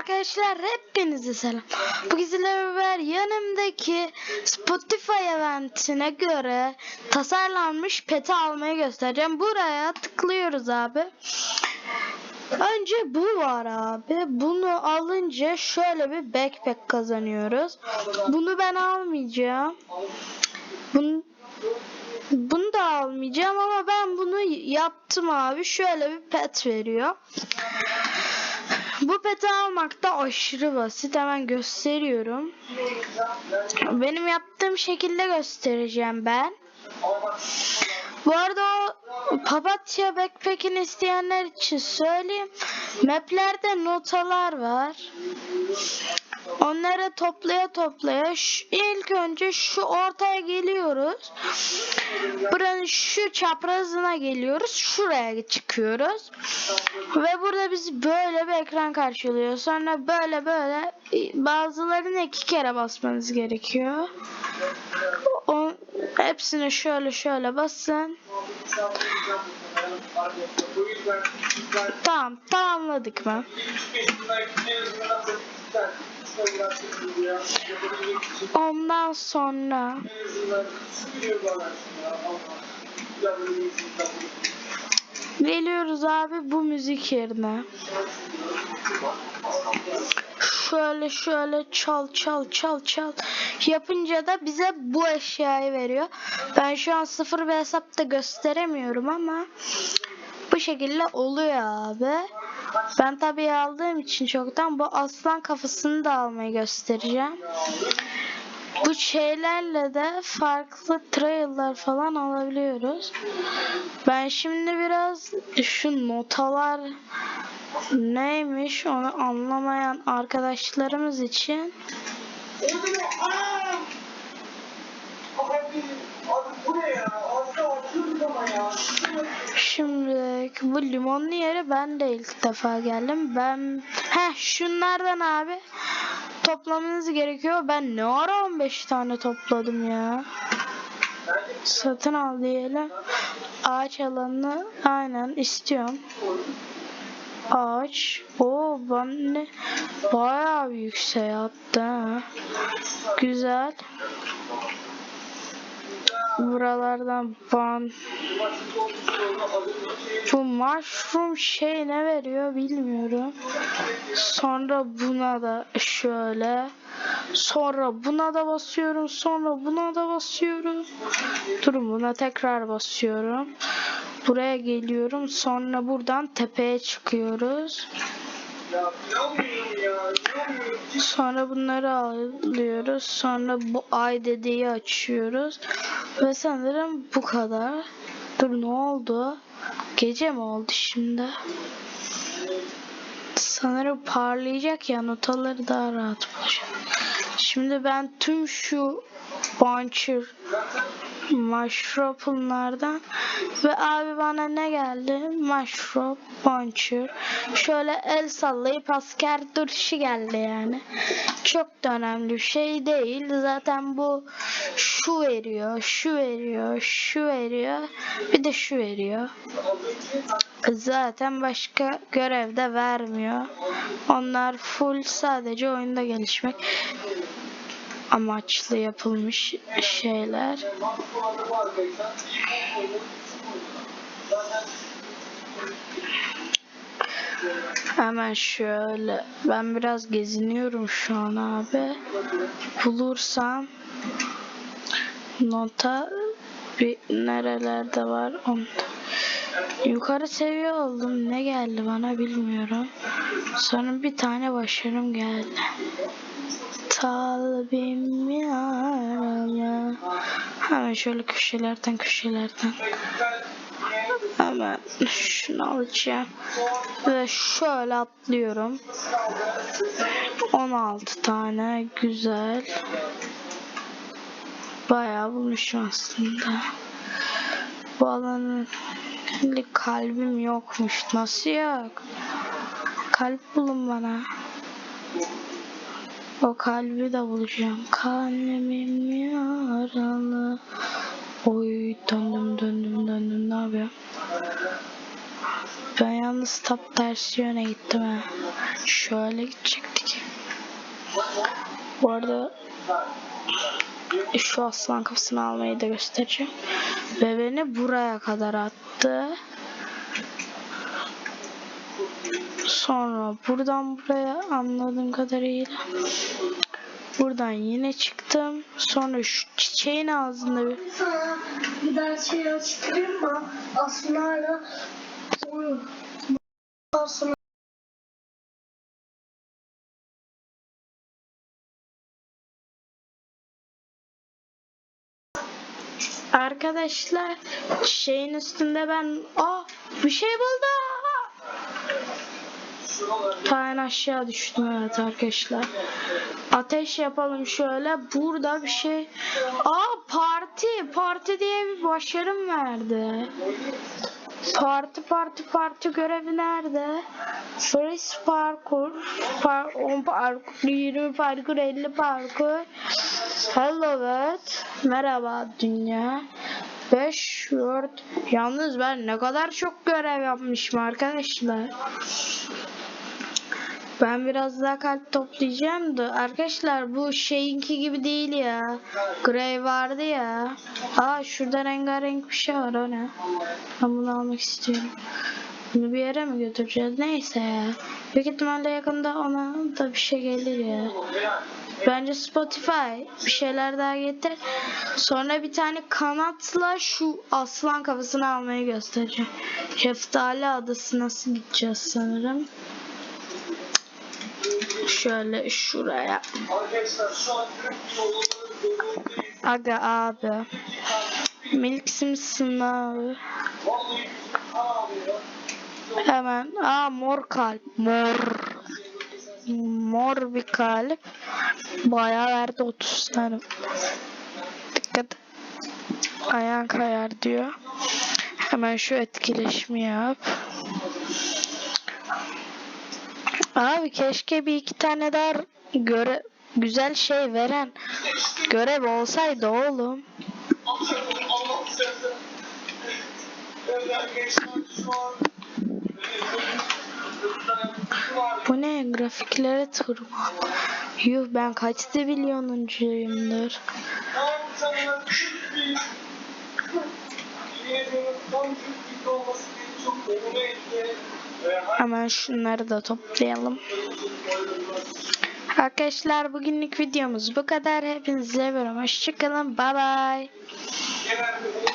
Arkadaşlar hepinize selam. Bugün sizlerle beraber yanımdaki Spotify eventine göre tasarlanmış peti almayı göstereceğim. Buraya tıklıyoruz abi. Önce bu var abi. Bunu alınca şöyle bir backpack kazanıyoruz. Bunu ben almayacağım. Bunu, bunu da almayacağım ama ben bunu yaptım abi. Şöyle bir pet veriyor. Bu peti almak da aşırı basit. Hemen gösteriyorum. Benim yaptığım şekilde göstereceğim ben. Bu arada o papatya backpack'ini isteyenler için söyleyeyim. Maplerde notalar var. Onları toplaya toplaya şu- ilk önce şu ortaya geliyoruz. Buranın şu çaprazına geliyoruz. Şuraya çıkıyoruz. Ve burada bizi böyle bir ekran karşılıyor. Sonra böyle böyle bazılarını iki kere basmanız gerekiyor. O, hepsini şöyle şöyle basın. Tamam tamamladık mı? Ondan sonra geliyoruz abi bu müzik yerine. Şöyle şöyle çal çal çal çal yapınca da bize bu eşyayı veriyor. Ben şu an sıfır bir hesapta gösteremiyorum ama bu şekilde oluyor abi. Ben tabii aldığım için çoktan bu aslan kafasını da almayı göstereceğim. Bu şeylerle de farklı trail'lar falan alabiliyoruz. Ben şimdi biraz şu notalar neymiş onu anlamayan arkadaşlarımız için Şimdi bu limonlu yere ben de ilk defa geldim. Ben he şunlardan abi toplamanız gerekiyor. Ben ne ara 15 tane topladım ya. Satın al diyelim. Ağaç alanını aynen istiyorum. Ağaç. O ben ne bayağı büyük şey yaptı ha. Güzel. Buralardan ban bu mushroom şey ne veriyor bilmiyorum. Sonra buna da şöyle. Sonra buna da basıyorum. Sonra buna da basıyorum. Durun buna tekrar basıyorum. Buraya geliyorum. Sonra buradan tepeye çıkıyoruz. Sonra bunları alıyoruz. Sonra bu ay dediği açıyoruz. Ve sanırım bu kadar. Dur ne oldu? Gece mi oldu şimdi? Sanırım parlayacak ya notaları daha rahat bulacağım. Şimdi ben tüm şu buncher mushroomlardan ve abi bana ne geldi? Mushroom, buncher. Şöyle el sallayıp asker duruşu geldi yani. Çok da önemli bir şey değil. Zaten bu şu veriyor, şu veriyor, şu veriyor. Bir de şu veriyor. Zaten başka görev de vermiyor. Onlar full sadece oyunda gelişmek amaçlı yapılmış şeyler. Hemen şöyle ben biraz geziniyorum şu an abi. Bulursam nota bir nerelerde var on. Yukarı seviye oldum. Ne geldi bana bilmiyorum. Sonra bir tane başarım geldi. Talbim yaralı. Hemen şöyle köşelerden köşelerden. Hemen şunu alacağım. Ve şöyle atlıyorum. 16 tane güzel. Bayağı bulmuşum aslında. Bu alanın kalbim yokmuş. Nasıl yok? Kalp bulun bana. O kalbi de bulacağım. Kalbim yaralı. Oy döndüm döndüm döndüm ne yapıyorum? Ben yalnız tap tersi yöne gittim ha. Şöyle gidecektik. Bu arada şu aslan kafasını almayı da göstereceğim. Ve beni buraya kadar attı. Sonra buradan buraya anladığım kadarıyla. Buradan yine çıktım. Sonra şu çiçeğin ağzında bir Sana bir daha şey açtırayım mı? Aslanlarla oyun. Aslan. Arkadaşlar şeyin üstünde ben Aa bir şey buldum. Tane aşağı düştüm evet arkadaşlar. Ateş yapalım şöyle. Burada bir şey. Aa parti. Parti diye bir başarım verdi. Parti parti parti görevi nerede? Freeze parkur. Par 10 parkur, 20 parkur, 50 parkur. Hello world. Merhaba dünya. 5 Word. Yalnız ben ne kadar çok görev yapmışım arkadaşlar. Ben biraz daha kalp toplayacağım da arkadaşlar bu şeyinki gibi değil ya. Grey vardı ya. Aa şurada rengarenk bir şey var o ne? Ben bunu almak istiyorum. Bunu bir yere mi götüreceğiz? Neyse ya. Büyük ihtimalle yakında ona da bir şey gelir ya. Bence Spotify bir şeyler daha getir. Sonra bir tane kanatla şu aslan kafasını almayı göstereceğim. Şeftali adası nasıl gideceğiz sanırım. Şöyle şuraya. Aga abi. Milk Simpson abi. Hemen. Aa mor kalp. Mor. Mor bir kalp. Bayağı verdi 30 tane. Dikkat. Ayağın kayar diyor. Hemen şu etkileşimi yap. Abi keşke bir iki tane daha göre güzel şey veren görev olsaydı oğlum. Bu ne? Grafiklere tırman. Yuh ben kaçtı milyonuncuyumdur. Hemen şunları da toplayalım. Arkadaşlar bugünlük videomuz bu kadar. Hepinizi seviyorum. Hoşçakalın. Bye. genelde